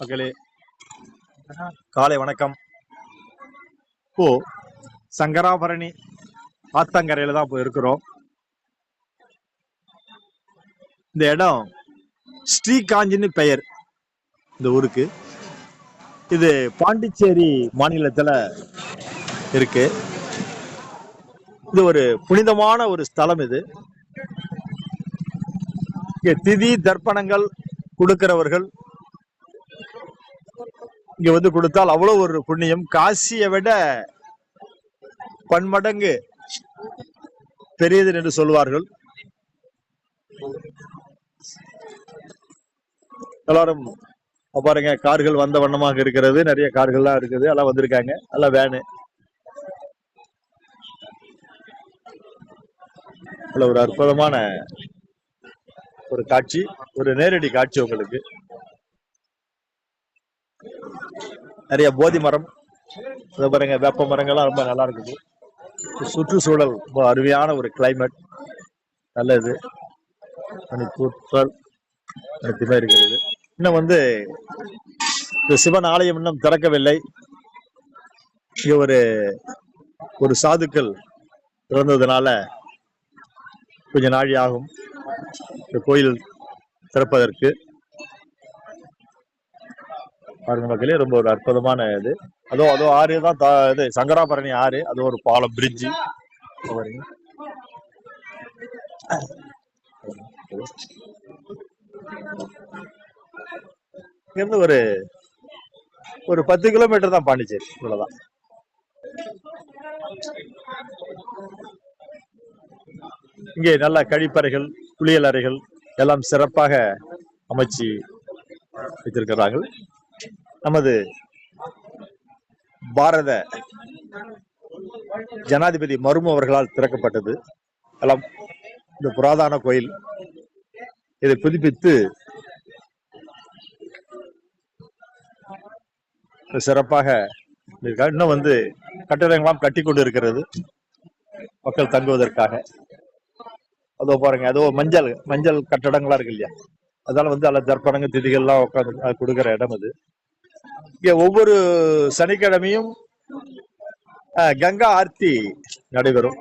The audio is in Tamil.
மக்களே காலை வணக்கம். இப்போ சங்கராபரணி ஆத்தங்கரையில தான் இப்போ இருக்கிறோம். இந்த இடம் ஸ்ரீகாஞ்சின்னு பெயர். இந்த ஊருக்கு. இது பாண்டிச்சேரி மாநிலத்துல இருக்கு. இது ஒரு புனிதமான ஒரு ஸ்தலம் இது. திதி தர்ப்பணங்கள் கொடுக்கிறவர்கள் இங்க வந்து கொடுத்தால் அவ்வளவு ஒரு புண்ணியம். காசியை விட பன்மடங்கு பெரியது என்று சொல்வார்கள். எல்லாரும் பாருங்க கார்கள் வந்த வண்ணமாக இருக்கிறது. நிறைய கார்கள்லாம் இருக்குது. எல்லாம் வந்திருக்காங்க. எல்லாம் வேனு. ஒரு அற்புதமான ஒரு காட்சி. ஒரு நேரடி காட்சி உங்களுக்கு. நிறைய போதி மரம் இதை பாருங்க வேப்ப மரங்கள்லாம் ரொம்ப நல்லா இருக்குது. சுற்றுச்சூழல் ரொம்ப அருமையான ஒரு கிளைமேட் நல்லது. பூத்தல் அனைத்துமே இருக்கிறது இன்னும் வந்து இந்த சிவன் ஆலயம் இன்னும் திறக்கவில்லை. இங்க ஒரு ஒரு சாதுக்கள் பிறந்ததுனால கொஞ்சம் நாழி ஆகும். இந்த கோயில் திறப்பதற்கு. பாருங்க ரொம்ப ஒரு அற்புதமான இது. அதோ அதோ ஆறு தான் இது சங்கராபரணி ஆறு. அது ஒரு பாலம் பிரிட்ஜு இங்கிருந்து ஒரு ஒரு பத்து கிலோமீட்டர் தான் பாண்டிச்சேரி. இவ்வளவுதான். இங்கே நல்ல கழிப்பறைகள் குளியல் அறைகள் எல்லாம் சிறப்பாக அமைச்சு வைத்திருக்கிறார்கள். நமது பாரத ஜனாதிபதி மர்மு அவர்களால் திறக்கப்பட்டது. எல்லாம் இந்த புராதான கோயில் இதை புதுப்பித்து சிறப்பாக இன்னும் வந்து கட்டிடங்களாம் கட்டி கொண்டு இருக்கிறது மக்கள் தங்குவதற்காக. அதோ பாருங்க அதோ மஞ்சள் மஞ்சள் கட்டடங்களா இருக்கு இல்லையா? அதனால வந்து அதில் தர்ப்பணங்க திதிகள்லாம் உட்காந்து கொடுக்குற இடம் அது. இங்க ஒவ்வொரு சனிக்கிழமையும் அஹ், கங்கா ஆர்த்தி நடைபெறும்.